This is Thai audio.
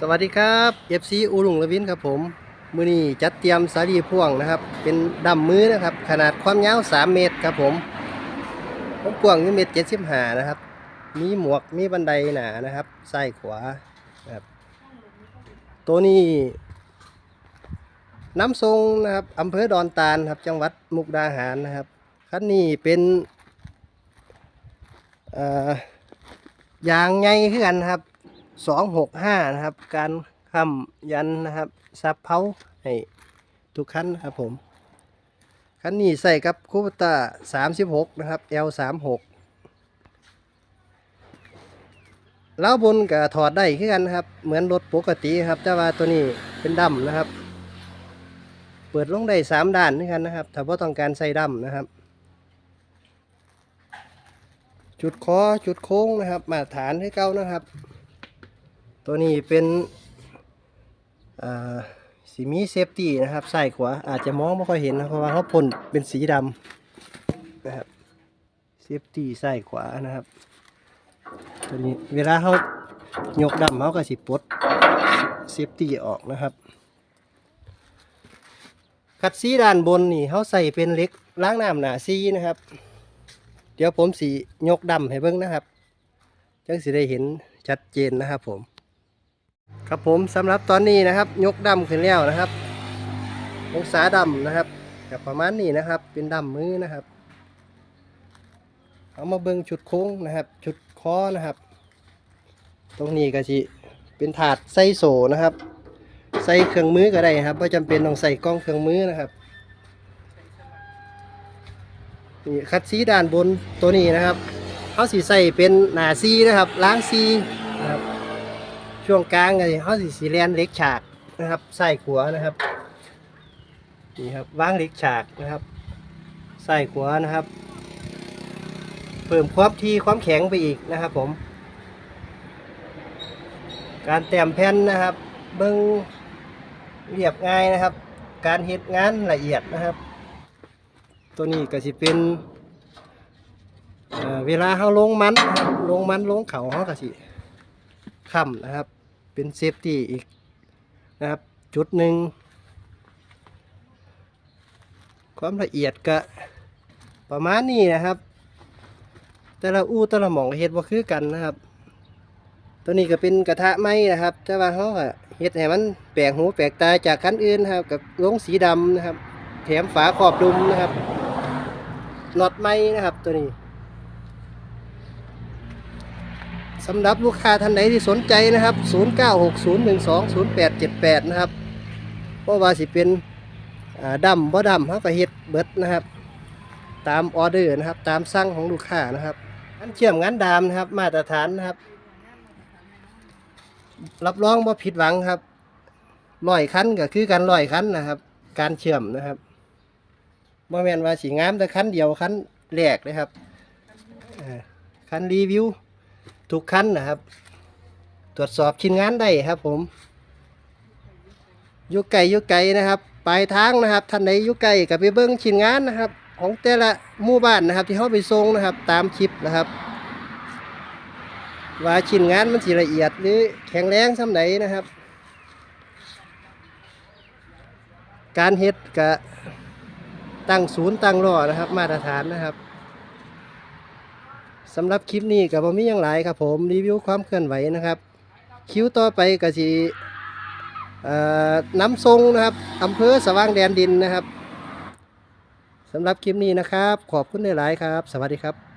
สวัสดีครับ FC อูลุงละวินครับผม มือนี้จัดเตรียมสาลีพ่วงนะครับ เป็นดำมือนะครับ ขนาดความยาว 3 เมตรครับผมความกว้างอยู่เมตรเจ็ดสิบห้านะครับ มีหมวกมีบันไดหนานะครับซ้ายขวาครับตัวนี้น้ำทรงนะครับอำเภอดอนตาลครับ จังหวัดมุกดาหารนะครับคันนี้เป็นยางไงขึ้นกันครับ สองหกห้านะครับ การค้ำยันนะครับซับเพาให้ทุกคันนะครับผมคันนี้ใส่กับคูปตาสามสิบหกนะครับ L สามหกแล้วบนกับถอดได้ขึ้นกันครับ เหมือนรถปกติครับ แต่ว่าตัวนี้เป็นดำนะครับ เปิดลงได้สามด้านขึ้นกันนะครับ ถ้าว่าต้องการใส่ดำนะครับ จุดคอจุดโค้งนะครับ มาตรฐานให้เก้านะครับ ตัวนี้เป็นสีมีเซฟตี้นะครับใส่ขวาอาจจะมองไม่ค่อยเห็นนะเพราะว่าเขาพ่นเป็นสีดำนะครับเซฟตี้ใส่ขวานะครับตัวนี้เวลาเขายกดำเขาก็สิปลดเซฟตี้ออกนะครับ คัดซีด้านบนนี่เขาใส่เป็นเล็กล้างน้ำหนาซีนะครับ เดี๋ยวผมสียกดำให้เบิ่งนะครับจังสิได้เห็นชัดเจนนะครับผม ครับผมสำหรับตอนนี้นะครับ ยกดำขึ้นแล้วนะครับ องศาดำนะครับกับประมาณนี้นะครับ เป็นดำมือนะครับเอามาเบิ่งชุดโค้งนะครับ ชุดคอนะครับ ตรงนี้ก็สิเป็นถาดใส่โซนะครับ ใส่เครื่องมือก็ได้ครับไม่จำเป็นต้องใส่กล้องเครื่องมือนะครับนี่คัดซีด้านบนตัวนี้นะครับเขาสีใส่เป็นหนาซีนะครับ ล้างซีนะครับ ช่วงกลางก็สิเขาสีสีแลนเล็กฉากนะครับใส่ขวานะครับนี่ครับวางเล็กฉากนะครับใส่ขวานะครับ เพิ่มความที่ความแข็งไปอีกนะครับผม การแต้มแผ่นนะครับ เบิ้งเรียบง่ายนะครับ การเฮ็ดงานละเอียดนะครับ ตัวนี้ก็สิเป็นเเวลาเขาลงมันลงมันลงเขาเขาก็สิ ค่ำนะครับ เป็นเซฟตี้อีกนะครับ จุดหนึ่ง ความละเอียดก็ประมาณนี้นะครับ แต่ละอู้แต่ละหมองเฮ็ดว่าคือกันนะครับ ตัวนี้ก็เป็นกระทะไม้นะครับแต่ว่าเขาเฮ็ดให้มันแปลกหูแปลกตาจากคันอื่นนครับ กับลงสีดำนะครับ แถมฝาขอบดุมนะครับน็อตไม้นะครับตัวนี้ สำหรับลูกค้าท่านใดที่สนใจนะครับ 0960120878 นะครับเพราะว่าสิเป็นดำบ่ดำเขาก็เฮ็ดเบิดนะครับ ตามออเดอร์นะครับ ตามสั่งของลูกค้านะครับงานเชื่อมงานดามนะครับ มาตรฐานนะครับ รับรองว่าผิดหวังครับร้อยคันก็คือการร้อยคันนะครับ การเชื่อมนะครับบ่แมนว่าสีงามแต่คันเดียวคันแรกเลยครับคันรีวิว ทุกขั้นนะครับ ตรวจสอบชิ้นงานได้ครับ ผมยุไก่ยุไก่นะครับ ปลายทางนะครับท่านใดอยุไก่กับไปเบิ้งชิ้นงานนะครับ ของแต่ละหมู่บ้านนะครับ ที่เขาไปส่งนะครับ ตามคลิปนะครับ ว่าชิ้นงานมันสิละเอียดหรือแข็งแรงส่ำไหนนะครับ การเฮ็ดกะตั้งศูนย์ตั้งรอนะครับ มาตรฐานนะครับ สำหรับคลิปนี้กับผมมีอย่างไรครับผมรีวิวความเคลื่อนไหวนะครับ คิวต่อไปก็สิเอ่อน้ำทรงนะครับอำเภอสว่างแดนดินนะครับสำหรับคลิปนี้นะครับ ขอบคุณหลายๆครับ สวัสดีครับ